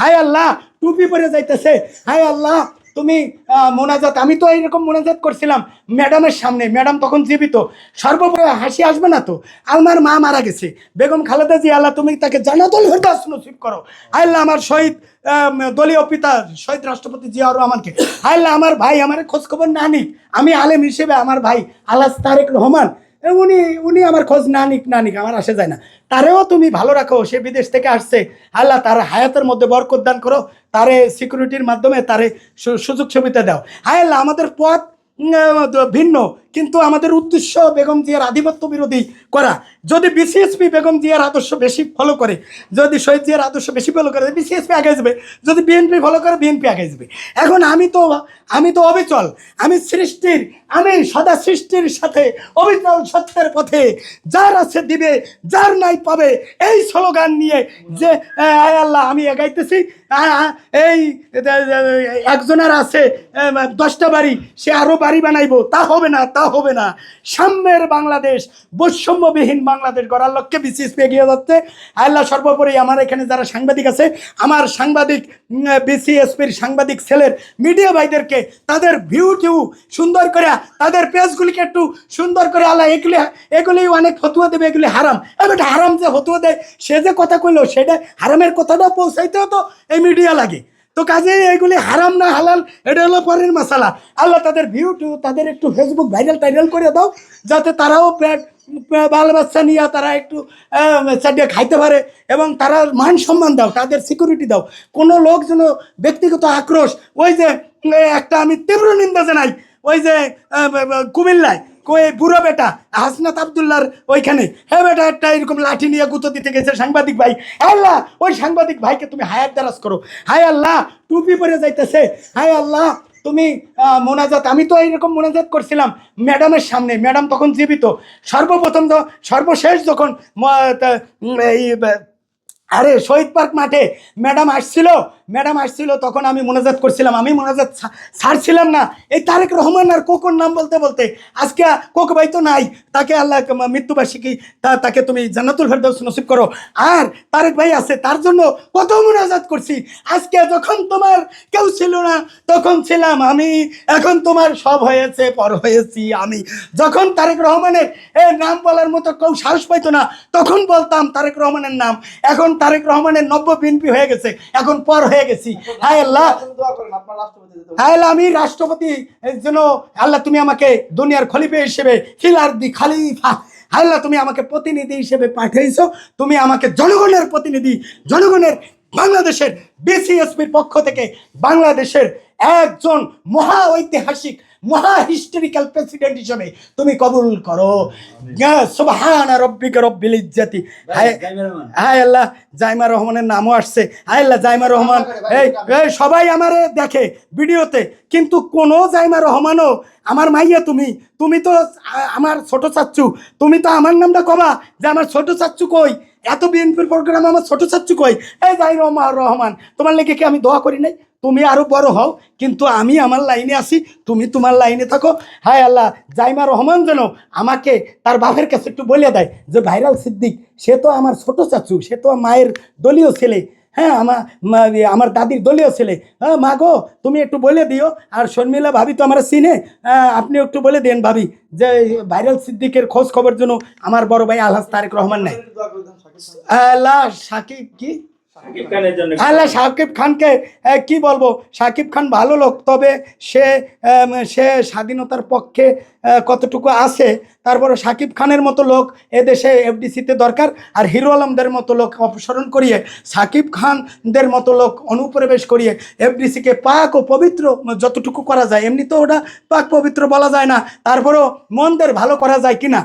হায় আল্লাহ, টুপি পরে যাইতেছে। হায় আল্লাহ, তুমি মোনাজাত, আমি তো এইরকম মোনাজাত করছিলাম ম্যাডামের সামনে, ম্যাডাম তখন জীবিত। সর্বোপরি হাসি আসবে না তো? আমার মা মারা গেছে। বেগম খালেদা জি আল্লাহ তুমি তাকে জানাতুল হুদাস নসিব করো। আল্লাহ, আমার শহীদ দলীয় পিতা, শহীদ রাষ্ট্রপতি রহমানকে। হায় আল্লাহ, আমার ভাই, আমার খোঁজখবর না নিক। আমি আলেম হিসেবে আমার ভাই আল্লাহ তারেক রহমান উনি উনি আমার খোঁজ না নিক না নিক, আমার আসে যায় না। তারেও তুমি ভালো রাখো, সে বিদেশ থেকে আসছে। আল্লাহ তার হায়াতের মধ্যে বরকদান করো, তারে সিকিউরিটির মাধ্যমে তারে সুযোগ সুবিধা দাও। হায় আল্লাহ, আমাদের পথ ভিন্ন। কিন্তু আমাদের উদ্দেশ্য বেগম জিয়ার আধিপত্য বিরোধী করা। যদি বিসিএসপি বেগম জিয়ার আদর্শ বেশি ফলো করে, যদি শহীদ জিয়ার আদর্শ বেশি ফলো করে বিসিএসপি আগে যাবে যদি বিএনপি ফলো করে বিএনপি আগে যাবে এখন আমি তো আমি তো অবিচল। আমি সৃষ্টির, আমি সদা সৃষ্টির সাথে অবিচল সত্যের পথে। যার আছে দিবে, যার নাই পাবে। এই স্লোগান নিয়ে যে আয় আল্লাহ, আমি এগাইতেছি। এই একজনের আছে দশটা বাড়ি, সে আরও বাড়ি বানাইবো, তা হবে না, তা হবে না। সাম্যের বাংলাদেশ, বৈষম্যবিহীন বাংলাদেশ গড়ার লক্ষ্যে বিশেষ এগিয়ে যাচ্ছে। আল্লাহ সর্বোপরি আমার এখানে যারা সাংবাদিক আছে, আমার সাংবাদিক বিসিএসপির সাংবাদিক ছেলের মিডিয়া ভাইদেরকে, তাদের ভিউ টিউ সুন্দর করে, তাদের পেজগুলিকে একটু সুন্দর করে আল্লাহ এগুলি এগুলি অনেক ফতুয়া দেবে, এগুলি হারাম। এবার হারাম যে ফতুয়া দেয়, সে যে কথা কইলো, সেটা হারামের কথাটা পৌঁছাইতেও তো এই মিডিয়া লাগে। তো কাজে এগুলি হারাম না, হালাল, এটা হলো পরের মশালা। আল্লাহ তাদের ভিউ টু তাদের একটু ফেসবুক ভাইরাল টাইরাল করে দাও, যাতে তারাও পেট বাল বাচ্চা নিয়ে তারা একটু চাটিয়ে খাইতে পারে এবং তারা মান সম্মান দাও, তাদের সিকিউরিটি দাও। কোনো লোক যেন ব্যক্তিগত আক্রোশ, ওই যে একটা আমি তীব্র নিন্দা জানাই, ওই যে কুমিল্লায় কই বুড়ো বেটা? হাসনাত আবদুল্লার ওইখানে। হ্যাঁ বেটা, একটা এরকম লাঠি নিয়ে গুঁতো দিতে গেছে সাংবাদিক ভাই। আল্লাহ, ওই সাংবাদিক ভাইকে তুমি হায়াত দারাজ করো। হায় আল্লাহ, টুপি পরে যাইতেছে। হায় আল্লাহ, তুমি মোনাজাত, আমি তো এইরকম মোনাজাত করছিলাম ম্যাডামের সামনে। ম্যাডাম তখন জীবিত। সর্বপ্রথম তো সর্বশেষ যখন এই আরে শহীদ পার্ক মাঠে ম্যাডাম আসছিল ম্যাডাম আসছিল, তখন আমি মোনাজাত করছিলাম। আমি মোনাজাত ছাড়ছিলাম না। এই তারেক রহমান আর কোকোর নাম বলতে বলতে আজকে কোক ভাই তো নাই। তাকে আল্লাহ মৃত্যুবার্ষিকী তাকে তুমি জান্নাতুল ফেরদৌস নসিব করো। আর তারেক ভাই আছে, তার জন্য কত মোনাজাত করছি। আজকে যখন তোমার কেউ ছিল না, তখন ছিলাম আমি। এখন তোমার সব হয়েছে, পর হয়েছি আমি। যখন তারেক রহমানের এর নাম বলার মতো কেউ সাহস পাইতো না, তখন বলতাম তারেক রহমানের নাম। এখন তারেক রহমানের নব্য বিএনপি হয়ে গেছে এখন পর হয়ে গেছি। হায় আল্লাহ। হায় আল্লাহ, আমি রাষ্ট্রপতি জন্য আল্লাহ তুমি আমাকে দুনিয়ার খলিফে হিসেবে ফিলার দি খালিফা। হায় আল্লাহ তুমি আমাকে প্রতিনিধি হিসেবে পাঠিয়েছো। তুমি আমাকে জনগণের প্রতিনিধি জনগণের বাংলাদেশের বিসিএসপির পক্ষ থেকে বাংলাদেশের একজন মহা ঐতিহাসিক মহা হিস্টোরিক্যাল প্রেসিডেন্ট হিসেবে তুমি কবুল করো। সুবহান রব্বিকা রব্বিল ইজ্জাতি। হায় আল্লাহ জাইমা রহমানের নামও আসছে। হায় আল্লাহ জাইমা রহমান। এই সবাই আমারে দেখে ভিডিওতে কিন্তু কোনো জাইমা রহমানও আমার মাইয়া তুমি। তুমি তো আমার ছোট চাচ্চু। তুমি তো আমার নামটা কবা যে আমার ছোট চাচ্চু কই? এত বিএনপির প্রোগ্রাম আমার ছোট চাচ্চু কই? এই জাই রহমান রহমান তোমার লেগে কি আমি দোয়া করি নাই? তুমি আরও বড় হও, কিন্তু আমি আমার লাইনে আছি, তুমি তোমার লাইনে থাকো। হায় আল্লাহ, জাইমা রহমান যেন আমাকে তার বাপের কাছে একটু বলে দেয় যে, ভাইরাল সিদ্দিক, সে তো আমার ছোট চাচু, সে তো মায়ের দলীয় ছেলে। হ্যাঁ আমার আমার দাদির দলীয় ছেলে। হ্যাঁ মা গো, তুমি একটু বলে দিও। আর শর্মিলা ভাবি তো আমার চিনে। আপনি একটু বলে দেন ভাবি যে, ভাইরাল সিদ্দিকের খোঁজ খবর জন্য আমার বড় ভাই আলহাজ তারেক রহমান নাই। আল্লাহ সাকিব কি? আল্লাহ সাকিব খানকে কি বলব? সাকিব খান ভালো লোক, তবে সে সে স্বাধীনতার পক্ষে কতটুকু আছে তারপরে সাকিব খানের মতো লোক এদেশে এফডিসিতে দরকার, আর হিরো আলমদের মতো লোক অপসারণ করিয়ে, সাকিব খানদের মতো লোক অনুপ্রবেশ করিয়ে, এফডিসিকে পাক ও পবিত্র যতটুকু করা যায় এমনি তো ওটা পাক পবিত্র বলা যায় না, তারপরেও মনদের ভালো করা যায় কিনা?